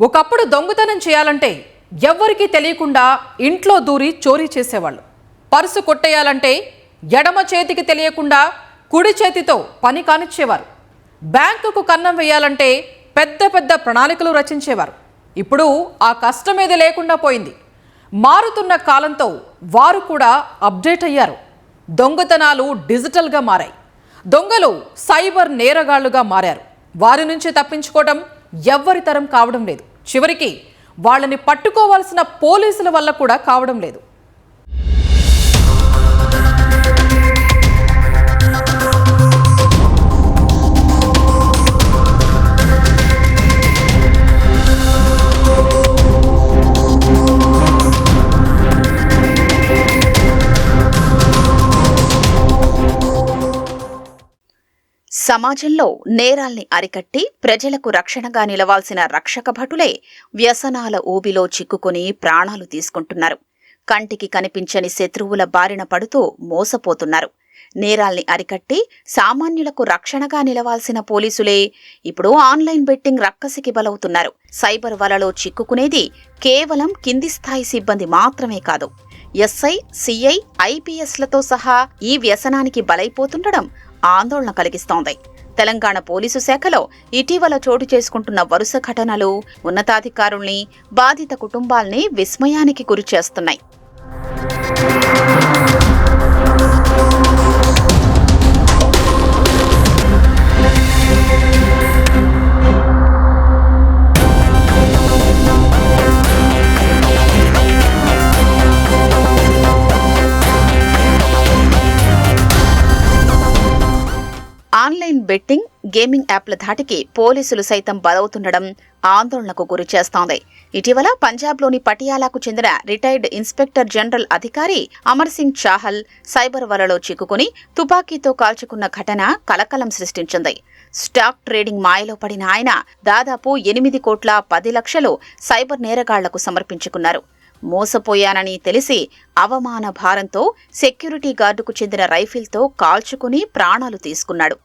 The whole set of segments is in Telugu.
ఒకప్పుడు దొంగతనం చేయాలంటే ఎవ్వరికీ తెలియకుండా ఇంట్లో దూరి చోరీ చేసేవాళ్ళు. పర్సు కొట్టేయాలంటే ఎడమ చేతికి తెలియకుండా కుడి చేతితో పని కానిచ్చేవారు. బ్యాంకుకు కన్నం వేయాలంటే పెద్ద పెద్ద ప్రణాళికలు రచించేవారు. ఇప్పుడు ఆ కష్టమేది లేకుండా పోయింది. మారుతున్న కాలంతో వారు కూడా అప్డేట్ అయ్యారు. దొంగతనాలు డిజిటల్గా మారాయి. దొంగలు సైబర్ నేరగాళ్ళుగా మారారు. వారి నుంచి తప్పించుకోవటం ఎవ్వరి తరం కావడం లేదు. చివరికి వాళ్ళని పట్టుకోవాల్సిన పోలీసుల వల్ల కూడా కావడం లేదు. సమాజంలో నేరాల్ని అరికట్టి ప్రజలకు రక్షణగా నిలవాల్సిన రక్షక భటులే వ్యసనాల ఊబిలో చిక్కుకుని ప్రాణాలు తీసుకుంటున్నారు. కంటికి కనిపించని శత్రువుల బారిన పడుతూ మోసపోతున్నారు. నేరాల్ని అరికట్టి సామాన్యులకు రక్షణగా నిలవాల్సిన పోలీసులే ఇప్పుడు ఆన్లైన్ బెట్టింగ్ రక్కసికి బలవుతున్నారు. సైబర్ వలలో చిక్కుకునేది కేవలం కింది స్థాయి సిబ్బంది మాత్రమే కాదు. ఎస్ఐ సిఐ ఐపీఎస్లతో సహా ఈ వ్యసనానికి బలైపోతుండడం ఆందోళన కలిగిస్తోంది. తెలంగాణ పోలీసు శాఖలో ఇటీవల చోటు చేసుకుంటున్న వరుస ఘటనలు ఉన్నతాధికారుల్ని బాధిత కుటుంబాల్ని విస్మయానికి గురిచేస్తున్నాయి. ఆన్లైన్ బెట్టింగ్ గేమింగ్ యాప్ల ధాటికి పోలీసులు సైతం బలవుతుండడం ఆందోళనకు గురి చేస్తోంది. ఇటీవల పంజాబ్లోని పటియాలాకు చెందిన రిటైర్డ్ ఇన్స్పెక్టర్ జనరల్ అధికారి అమర్ సింగ్ చాహల్ సైబర్ వలలో చిక్కుకుని తుపాకీతో కాల్చుకున్న ఘటన కలకలం సృష్టించింది. స్టాక్ ట్రేడింగ్ మాయలో పడిన ఆయన దాదాపు ఎనిమిది కోట్ల పది లక్షలు సైబర్ నేరగాళ్ళకు సమర్పించుకున్నారు. మోసపోయానని తెలిసి అవమాన భారంతో సెక్యూరిటీ గార్డుకు చెందిన రైఫిల్తో కాల్చుకుని ప్రాణాలు తీసుకున్నాడు.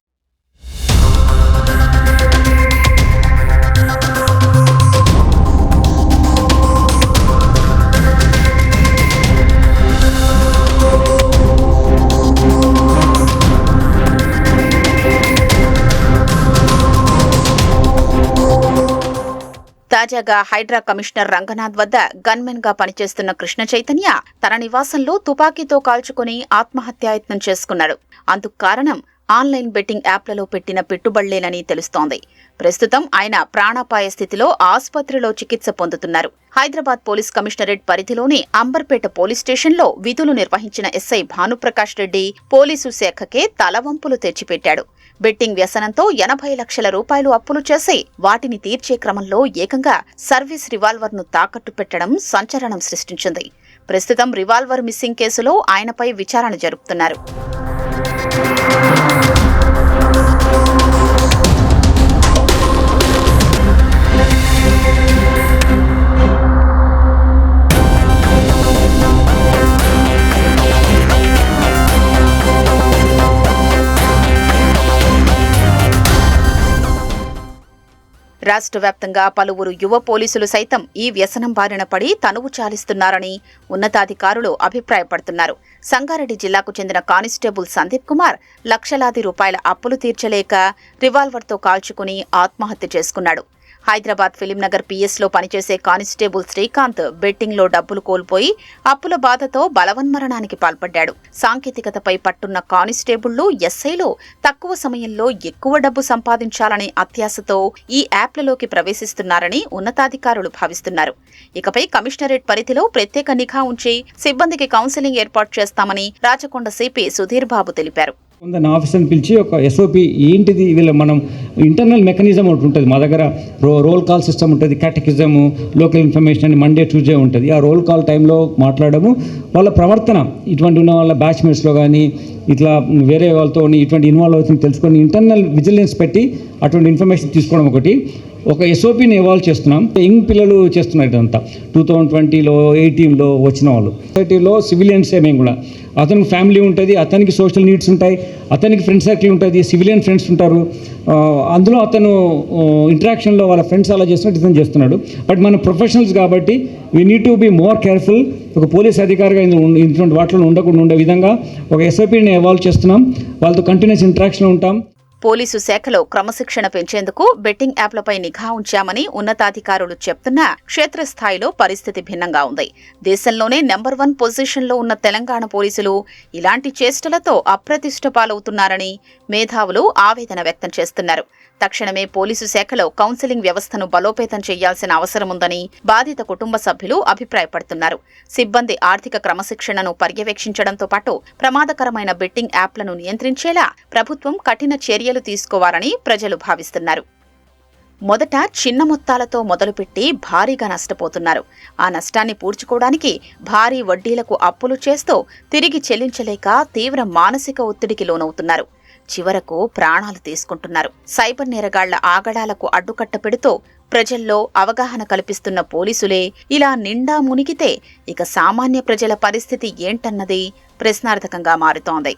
తాజాగా హైడ్రా కమిషనర్ రంగనాథ్ వద్ద గన్మెన్గా పనిచేస్తున్న కృష్ణ చైతన్య తన నివాసంలో తుపాకీతో కాల్చుకుని ఆత్మహత్యాయత్నం చేసుకున్నాడు. అందుకు కారణం ఆన్లైన్ బెట్టింగ్ యాప్లలో పెట్టిన పెట్టుబడులేనని తెలుస్తోంది. ప్రస్తుతం ఆయన ప్రాణాపాయ స్థితిలో ఆసుపత్రిలో చికిత్స పొందుతున్నారు. హైదరాబాద్ పోలీస్ కమిషనరేట్ పరిధిలోని అంబర్పేట పోలీస్ స్టేషన్లో విధులు నిర్వహించిన ఎస్ఐ భానుప్రకాష్ రెడ్డి పోలీసు శాఖకే తలవంపులు తెచ్చిపెట్టాడు. బెట్టింగ్ వ్యసనంతో ఎనభై లక్షల రూపాయలు అప్పులు చేసి వాటిని తీర్చే క్రమంలో ఏకంగా సర్వీస్ రివాల్వర్ను తాకట్టు పెట్టడం సంచలనం సృష్టించింది. ప్రస్తుతం రివాల్వర్ మిస్సింగ్ కేసులో ఆయనపై విచారణ జరుపుతున్నారు. Música రాష్ట్ర వ్యాప్తంగా పలువురు యువ పోలీసులు సైతం ఈ వ్యసనం బారిన పడి తనువు చాలిస్తున్నారని ఉన్నతాధికారులు అభిప్రాయపడుతున్నారు. సంగారెడ్డి జిల్లాకు చెందిన కానిస్టేబుల్ సందీప్ కుమార్ లక్షలాది రూపాయల అప్పులు తీర్చలేక రివాల్వర్తో కాల్చుకుని ఆత్మహత్య చేసుకున్నాడు. హైదరాబాద్ ఫిలింనగర్ పిఎస్లో పనిచేసే కానిస్టేబుల్ శ్రీకాంత్ బెట్టింగ్లో డబ్బులు కోల్పోయి అప్పుల బాధతో బలవన్మరణానికి పాల్పడ్డాడు. సాంకేతికతపై పట్టున్న కానిస్టేబుళ్ళు ఎస్ఐలో తక్కువ సమయంలో ఎక్కువ డబ్బు సంపాదించాలనే అత్యాశతో ఈ యాప్లలోకి ప్రవేశిస్తున్నారని ఉన్నతాధికారులు భావిస్తున్నారు. ఇకపై కమిషనరేట్ పరిధిలో ప్రత్యేక నిఘా ఉంచి సిబ్బందికి కౌన్సిలింగ్ ఏర్పాటు చేస్తామని రాచకొండ సిపి సుధీర్ బాబు తెలిపారు. కొందరు ఆఫీసర్ని పిలిచి ఒక ఎస్ఓపి ఏంటిది? వీళ్ళ మనం ఇంటర్నల్ మెకానిజం ఒకటి ఉంటుంది. మా దగ్గర రో రోల్ కాల్ సిస్టమ్ ఉంటుంది. క్యాటకిజము లోకల్ ఇన్ఫర్మేషన్ అని మండే ట్యూస్డే ఉంటుంది. ఆ రోల్ కాల్ టైంలో మాట్లాడము. వాళ్ళ ప్రవర్తన ఇటువంటి ఉన్న వాళ్ళ బ్యాచ్మేట్స్లో కానీ ఇట్లా వేరే వాళ్ళతో ఇటువంటి ఇన్వాల్వ్ అవుతుంది తెలుసుకొని ఇంటర్నల్ విజిలెన్స్ పెట్టి అటువంటి ఇన్ఫర్మేషన్ తీసుకోవడం ఒకటి. ఒక ఎస్ఓపిని ఇవాల్వ్ చేస్తున్నాం. యంగ్ పిల్లలు చేస్తున్నారు ఇదంతా. టూ థౌజండ్ ట్వంటీలో ఎయిటీన్లో వచ్చిన వాళ్ళు. సొసైటీలో సివిలియన్సే మేము కూడా. అతనికి ఫ్యామిలీ ఉంటుంది అతనికి సోషల్ నీడ్స్ ఉంటాయి అతనికి ఫ్రెండ్ సర్కిల్ ఉంటుంది సివిలియన్ ఫ్రెండ్స్ ఉంటారు. అందులో అతను ఇంటరాక్షన్లో వాళ్ళ ఫ్రెండ్స్ అలా చేస్తున్నట్టు ఇతను చేస్తున్నాడు. బట్ మన ప్రొఫెషనల్స్ కాబట్టి we need to be more careful ఒక పోలీస్ అధికారిగా ఇటువంటి వాటిలో ఉండకుండా ఉండే విధంగా ఒక ఎస్ఓపిని ఇవాల్వ్ చేస్తున్నాం. వాళ్ళతో కంటిన్యూస్ ఇంటరాక్షన్లో ఉంటాం. పోలీసు శాఖలో క్రమశిక్షణ పెంచేందుకు బెట్టింగ్ యాప్లపై నిఘా ఉంచామని ఉన్నతాధికారులు చెప్తున్నా క్షేత్రస్థాయిలో పరిస్థితి భిన్నంగా ఉంది. దేశంలోనే నెంబర్ వన్ పొజిషన్లో ఉన్న తెలంగాణ పోలీసులు ఇలాంటి చేష్టలతో అప్రతిష్ట పాలవుతున్నారని మేధావులు ఆవేదన వ్యక్తం చేస్తున్నారు. తక్షణమే పోలీసు శాఖలో కౌన్సిలింగ్ వ్యవస్థను బలోపేతం చేయాల్సిన అవసరం ఉందని బాధిత కుటుంబ సభ్యులు అభిప్రాయపడుతున్నారు. సిబ్బంది ఆర్థిక క్రమశిక్షణను పర్యవేక్షించడంతో పాటు ప్రమాదకరమైన బెట్టింగ్ యాప్లను నియంత్రించేలా ప్రభుత్వం కఠిన చర్యలు తీసుకోవాలని ప్రజలు భావిస్తున్నారు. మొదట చిన్న మొత్తాలతో మొదలుపెట్టి భారీగా నష్టపోతున్నారు. ఆ నష్టాన్ని పూడ్చుకోవడానికి భారీ వడ్డీలకు అప్పులు చేస్తూ తిరిగి చెల్లించలేక తీవ్ర మానసిక ఒత్తిడికి లోనవుతున్నారు. చివరకు ప్రాణాలు తీసుకుంటున్నారు. సైబర్ నేరగాళ్ళ ఆగడాలకు అడ్డుకట్ట పెడుతూ ప్రజల్లో అవగాహన కల్పిస్తున్న పోలీసులే ఇలా నిండా మునిగితే ఇక సామాన్య ప్రజల పరిస్థితి ఏంటన్నది ప్రశ్నార్థకంగా మారుతోంది.